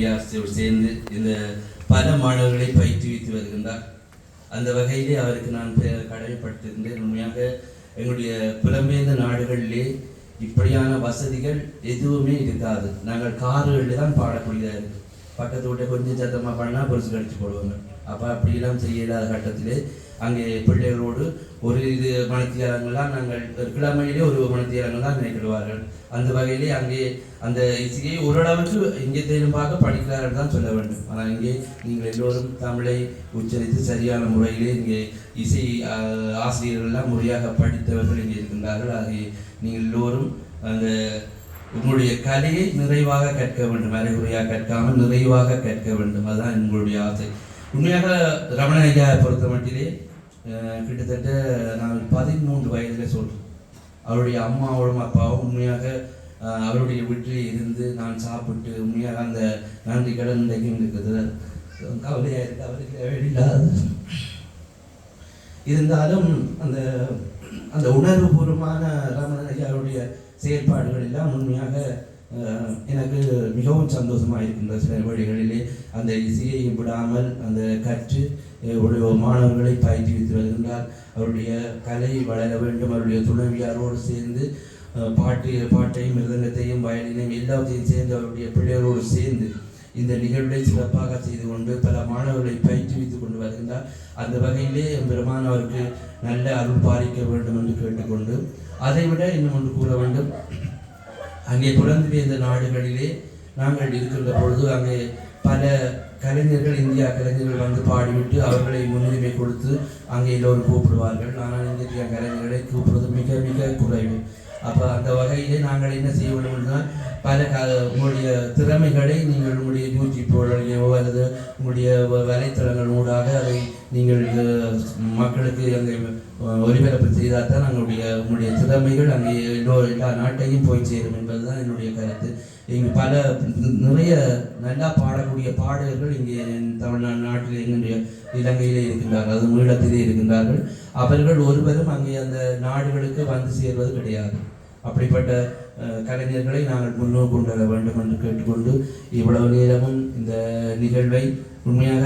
சேர்ந்து இந்த பல மாணவர்களை பயிற்றுவித்து வருகின்றார். அந்த வகையிலே அவருக்கு நான் கடமைப்பட்டிருந்தேன் உண்மையாக எங்களுடைய புலம்பெயர்ந்த நாடுகளிலே இப்படியான வசதிகள் எதுவுமே இருக்காது. நாங்கள் கார்களில் தான் பாடக்கூடியதாக இருக்கு. பக்கத்து வீட்டை கொஞ்சம் சத்தமாக பண்ணால் பொருசு கழிச்சு போடுவாங்க. அப்போ அப்படியெல்லாம் செய்ய இல்லாத கட்டத்திலே அங்கே பிள்ளைகளோடு ஒரு இது மனத்தியாரங்கள்லாம் நாங்கள் கிழமையிலே ஒரு மனத்தியாளங்கள் தான் நினைக்கிடுவார்கள் அந்த வகையிலே அங்கே அந்த இசையை ஓரளவுக்கு இங்கே தேடும் பார்க்க படிக்கிறார்கள் தான் சொல்ல வேண்டும். ஆனால் இங்கே நீங்கள் எல்லோரும் தமிழை உச்சரித்து சரியான முறையிலே இங்கே இசை ஆஹ், ஆசிரியர்கள்லாம் முறையாக படித்தவர்கள் இங்கே இருக்கின்றார்கள். ஆகிய நீங்கள் எல்லோரும் அந்த உங்களுடைய கலையை நிறைவாக கற்க வேண்டும். அரைகுறையாக கற்காமல் நிறைவாக கற்க வேண்டும். அதுதான் எங்களுடைய ஆசை. உண்மையாக ரமண ஐயா பொறுத்த மட்டிலே கிட்டத்தட்ட நான் பதிமூன்று வயதில் சொல்கிறேன் அவருடைய அம்மாவோடும் அப்பாவும் உண்மையாக அவருடைய வீட்டில் இருந்து நான் சாப்பிட்டு உண்மையாக அந்த நன்றி கடன் இன்றைக்கும் இருக்குது கவலையாக இருக்கு? அவருக்கு இல்லாத இருந்தாலும் அந்த அந்த உணர்வுபூர்வமான ரமணன் ஐயாவுடைய செயல்பாடுகள் எல்லாம் உண்மையாக எனக்கு மிகவும் சந்தோஷமாக இருக்கின்ற சில வழிகளிலே அந்த இசையை விடாமல் அந்த கற்று அஹ், மாணவர்களை பயிற்றுவித்து வருகின்றார். அவருடைய கலை வளர வேண்டும். அவருடைய துணைவியாரோடு சேர்ந்து பாட்டு பாட்டையும் மிருதங்கத்தையும் வயலினையும் எல்லாத்தையும் சேர்ந்து அவருடைய பிள்ளைகளோடு சேர்ந்து இந்த நிகழ்வை சிறப்பாக செய்து கொண்டு பல மாணவர்களை பயிற்றுவித்துக் கொண்டு வருகின்றார். அந்த வகையிலே பெருமான் அவருக்கு நல்ல அருள் பாலிக்க வேண்டும் என்று கேட்டுக்கொண்டு அதைவிட இன்னும் ஒன்று கூற வேண்டும். அங்கே புலம்பெயர்ந்த நாடுகளிலே நாங்கள் இருக்கின்ற பொழுது அங்கே பல கலைஞர்கள் இந்தியா கலைஞர்கள் வந்து பாடிவிட்டு அவர்களை முன்னுரிமை கொடுத்து அங்கே எல்லோரும் கூப்பிடுவார்கள். ஆனால் இந்திய கலைஞர்களை கூப்பிடுவது மிக மிக குறைவு. அப்போ அந்த வகையிலே நாங்கள் என்ன செய்ய வேண்டும் பல க உங்களுடைய திறமைகளை நீங்கள் உங்களுடைய யூடியூப்லையோ அல்லது உங்களுடைய வலைத்தளங்கள் ஊடாக அதை நீங்கள் மக்களுக்கு அங்கே அஹ், செய்தால் தான் நம்மளுடைய உங்களுடைய திறமைகள் அங்கே எல்லோ எல்லா நாட்டையும் போய் சேரும் என்பது தான் என்னுடைய கருத்து. இங்கு பல நிறைய நல்லா பாடக்கூடிய பாடகர்கள் இங்கே தமிழ்நாடு நாட்டில் எங்களுடைய இலங்கையிலே இருக்கின்றார்கள் அது ஈழத்திலே இருக்கின்றார்கள். அவர்கள் ஒருவரும் அங்கே அந்த நாடுகளுக்கு வந்து சேர்வது கிடையாது. அப்படிப்பட்ட கலைஞர்களை நாங்கள் முன்னோக்கு கொண்டு வர வேண்டும் என்று கேட்டுக்கொண்டு இவ்வளவு நேரமும் இந்த நிகழ்வை உண்மையாக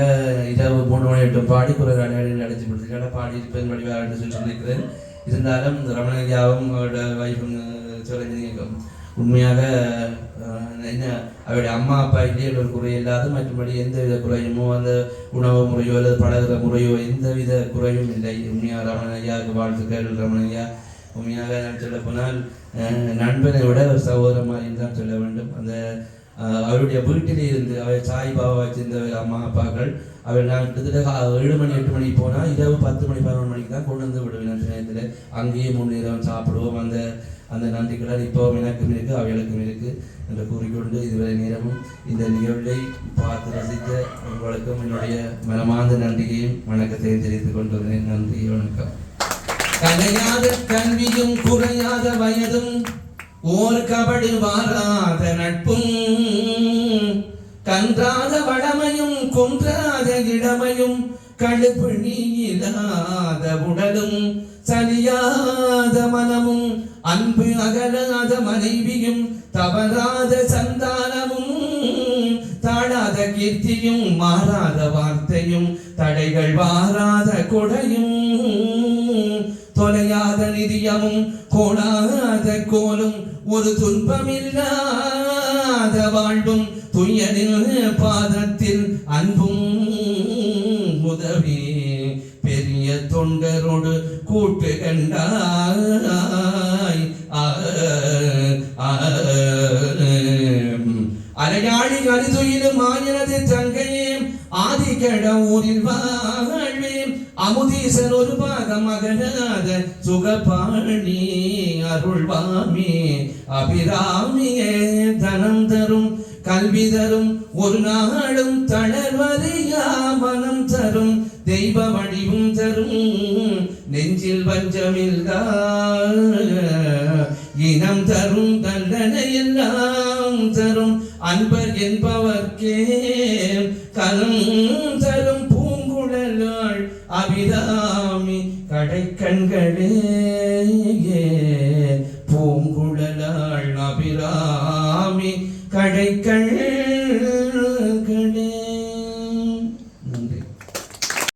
இதாவது மூன்று மணி எட்டு பாடி குரல் அடையாளங்கள் அடைச்சி கொடுத்துருக்காங்க பாடி இருப்பதன் வடிவாக என்று சொல்லி நினைக்கிறேன் இருந்தாலும் ரமணகியாவும் அவரோட வைஃபும் சிவரஞ்சனியும் உண்மையாக என்ன அவருடைய அம்மா அப்பா இல்லையே ஒரு குறை இல்லாத மற்றபடி எந்த வித குறையுமோ அந்த உணவு முறையோ அல்லது பழகிற முறையோ எந்த வித குறையும் இல்லை. உண்மையாக ரமணய்யாவுக்கு வாழ்த்துக்கள் ரமணய்யா உண்மையாக நான் சொல்ல போனால் நண்பனை விட ஒரு சகோதரமா மாதிரி தான் சொல்ல வேண்டும். அந்த அவருடைய வீட்டிலே இருந்து அவர் சாய் பாபா வச்சிருந்த அம்மா அப்பாக்கள் அவர் நான் கிட்டத்தட்ட ஏழு மணி எட்டு மணிக்கு போனால் இரவு பத்து மணி பதினொன்று மணிக்கு தான் கொண்டு வந்து விடுவேன் அந்த நேரத்தில். அங்கேயே முன்னேறம் சாப்பிடுவோம். அந்த அந்த நன்றிகளால் இப்போவும் எனக்கும் இருக்குது அவைகளுக்கும் இருக்கு என்று கூறிக்கொண்டு இதுவரை நேரமும் இந்த நிகழ்வை பார்த்து ரசித்த உங்களுக்கும் என்னுடைய மனமார்ந்த நன்றியையும் வணக்கத்தையும் தெரிவித்துக் கொண்டுள்ளேன் நன்றி வணக்கம். கலையாத கல்வியும் குறையாத வயதும் ஓர் கபடு வாராத நட்பும். கன்றாத வளமையும் குன்றாத இளமையும் கழுப்பு இல்லாத உடலும் சரியாத மனமும் அன்பு அகலாத மனைவியும் தவறாத சந்தானமும் தாழாத கீர்த்தியும் மாறாத வார்த்தையும் தடைகள் வாராத கொடையும். தொலையாத நிதியமும் கோணாத கோலும் ஒரு துன்பமில்லாத வாழ்வும் துயரில் பாதத்தில் அன்பும் உதவி. பெரிய தொண்டரோடு கூட்டு கண்டாய் அரையாழி ஆ, அலையாளி கருதுயிலும் ஆயிரது ஆதிகட ஊரில் வாழ்வேன் அமுதீசன் ஒரு பாகம் அகலாத சுகபாணி அருள்வாமி அபிராமியே தனம் தரும் கல்வி தரும் ஒரு நாளும் தளர்வதையா மனம் தரும் தெய்வ வடிவும் தரும் நெஞ்சில் வஞ்சமில்லா இனம் தரும் தண்டனை எல்லாம் தரும் அன்பர் என்பவர்க்கே கலம் பூங்குழலாள்